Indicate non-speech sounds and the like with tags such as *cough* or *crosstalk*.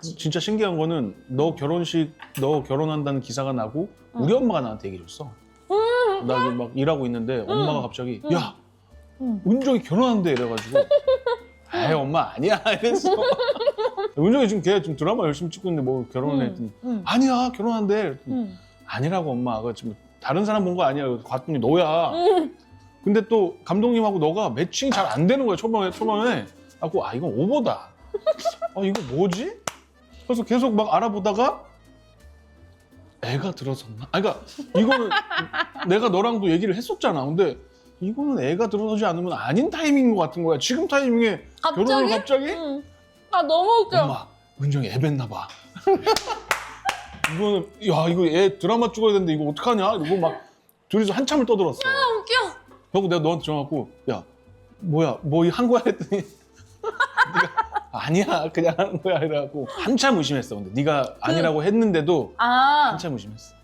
진짜 신기한 거는 너 결혼식 너 결혼한다는 기사가 나고 우리 엄마가 나한테 얘기해 줬어. 나 지금 막 일하고 있는데 엄마가 갑자기 음. 야 음. 은정이 결혼한대 이래가지고 *laughs* 에이 엄마 아니야 *laughs* 이랬어. 은정이 지금 걔 지금 드라마 열심히 찍고 있는데 뭐 결혼을 했더니 응. 아니야 결혼한대. 응. 아니라고 엄마 그 지금 다른 사람 본 거 아니야. 그래서 봤더니 너야. 응. 근데 또 감독님하고 너가 매칭이 잘 안 되는 거야 초반에 초반에. 하고 아 이건 오버다. *laughs* 아 이거 뭐지? 그래서 계속 막 알아보다가 애가 들어섰나? 아 그러니까 이거는 내가 너랑도 얘기를 했었잖아. 근데 이거는 애가 들어서지 않으면 아닌 타이밍인 것 같은 거야. 지금 타이밍에 결혼을 갑자기? 갑자기? 응. 아 너무 웃겨. 엄마 은정이 애 뱉나 봐. *laughs* 이거는 야 이거 애 드라마 찍어야 되는데 이거 어떡하냐? 이거 막 둘이서 한참을 떠들었어. 아, 웃겨. 그리고 내가 너한테 전화갖고 야 뭐야 뭐 한 거야 했더니 *laughs* 네가 아니야. *laughs* 그냥 하는 거야. 이래갖고 한참 의심했어. 근데 네가 아니라고 했는데도 아. 한참 의심했어